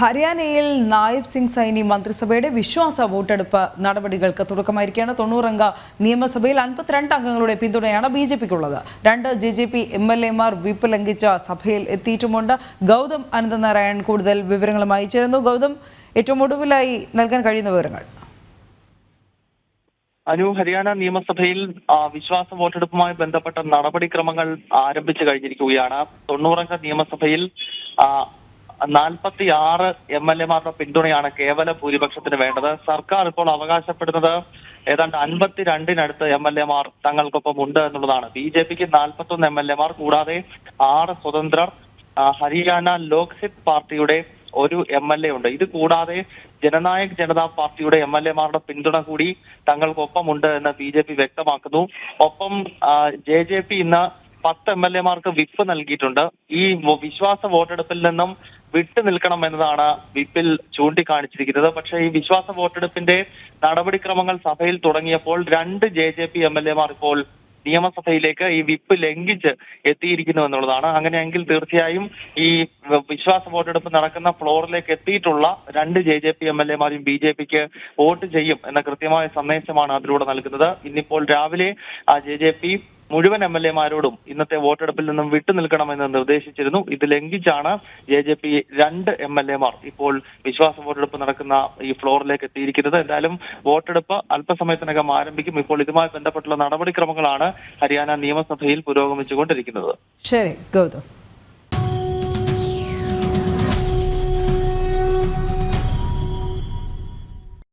ഹരിയാനയിൽ നായബ് സിംഗ് സൈനി മന്ത്രിസഭയുടെ വിശ്വാസ വോട്ടെടുപ്പ് നടപടികൾക്ക് തുടക്കമായിരിക്കുകയാണ്. തൊണ്ണൂറംഗ നിയമസഭയിൽ അൻപത്തിരണ്ട് അംഗങ്ങളുടെ പിന്തുണയാണ് ബി ജെ പിക്കുള്ളത്. രണ്ട് J J P M L എമാർ വിപ്പ് ലംഘിച്ച സഭയിൽ എത്തിയിട്ടുമുണ്ട്. ഗൗതം അനന്തനാരായൺ കൂടുതൽ വിവരങ്ങളുമായി ചേരുന്നു. ഗൗതം ഏറ്റവും ഒടുവിലായി നൽകാൻ കഴിയുന്ന വിവരങ്ങൾ. അനു ഹരിയാന നിയമസഭയിൽ വിശ്വാസ വോട്ടെടുപ്പുമായി ബന്ധപ്പെട്ട നടപടിക്രമങ്ങൾ ആരംഭിച്ചു കഴിഞ്ഞിരിക്കുകയാണ്. തൊണ്ണൂറംഗ നിയമസഭയിൽ നാൽപ്പത്തി ആറ് എം എൽ എമാരുടെ പിന്തുണയാണ് കേവല ഭൂരിപക്ഷത്തിന് വേണ്ടത്. സർക്കാർ ഇപ്പോൾ അവകാശപ്പെടുന്നത് ഏതാണ്ട് അൻപത്തിരണ്ടിനടുത്ത് എം എൽ എമാർ തങ്ങൾക്കൊപ്പം ഉണ്ട് എന്നുള്ളതാണ്. ബി ജെ പിക്ക് നാൽപ്പത്തൊന്ന് എം എൽ എമാർ കൂടാതെ ആറ് സ്വതന്ത്രർ ഹരിയാന ലോക്ഹിത് പാർട്ടിയുടെ ഒരു എം എൽ എ ഉണ്ട്. ഇത് കൂടാതെ ജനനായക് ജനതാ പാർട്ടിയുടെ എം എൽ എമാരുടെ പിന്തുണ കൂടി തങ്ങൾക്കൊപ്പമുണ്ട് എന്ന് ബി ജെ പി വ്യക്തമാക്കുന്നു. ഒപ്പം ജെ ജെ പി ഇന്ന് പത്ത് എം എൽ എമാർക്ക് വിപ്പ് നൽകിയിട്ടുണ്ട്. ഈ വിശ്വാസ വോട്ടെടുപ്പിൽ നിന്നും വിട്ടു നിൽക്കണം എന്നതാണ് വിപ്പിൽ ചൂണ്ടിക്കാണിച്ചിരിക്കുന്നത്. പക്ഷേ ഈ വിശ്വാസ വോട്ടെടുപ്പിന്റെ നടപടിക്രമങ്ങൾ സഭയിൽ തുടങ്ങിയപ്പോൾ രണ്ട് J J P M L എമാർ ഇപ്പോൾ നിയമസഭയിലേക്ക് ഈ വിപ്പ് ലംഘിച്ച് എത്തിയിരിക്കുന്നു എന്നുള്ളതാണ്. അങ്ങനെയെങ്കിൽ തീർച്ചയായും ഈ വിശ്വാസ വോട്ടെടുപ്പ് നടക്കുന്ന ഫ്ലോറിലേക്ക് എത്തിയിട്ടുള്ള രണ്ട് J J P M L എമാരും ബി ജെ പിക്ക് വോട്ട് ചെയ്യും എന്ന കൃത്യമായ സന്ദേശമാണ് അതിലൂടെ നൽകുന്നത്. ഇന്നിപ്പോൾ രാവിലെ ആ ജെ ജെ പി മുഴുവൻ എം എൽ എമാരോടും ഇന്നത്തെ വോട്ടെടുപ്പിൽ നിന്നും വിട്ടുനിൽക്കണമെന്ന് നിർദ്ദേശിച്ചിരുന്നു. ഇത് ലംഘിച്ചാണ് ജെ ജെ പി രണ്ട് എം എൽ എമാർ ഇപ്പോൾ വിശ്വാസ വോട്ടെടുപ്പ് നടക്കുന്ന ഈ ഫ്ലോറിലേക്ക് എത്തിയിരിക്കുന്നത്. എന്തായാലും വോട്ടെടുപ്പ് അല്പസമയത്തിനകം ആരംഭിക്കും. ഇപ്പോൾ ഇതുമായി ബന്ധപ്പെട്ടുള്ള നടപടിക്രമങ്ങളാണ് ഹരിയാന നിയമസഭയിൽ പുരോഗമിച്ചുകൊണ്ടിരിക്കുന്നത്. ശരി ഗൗതം.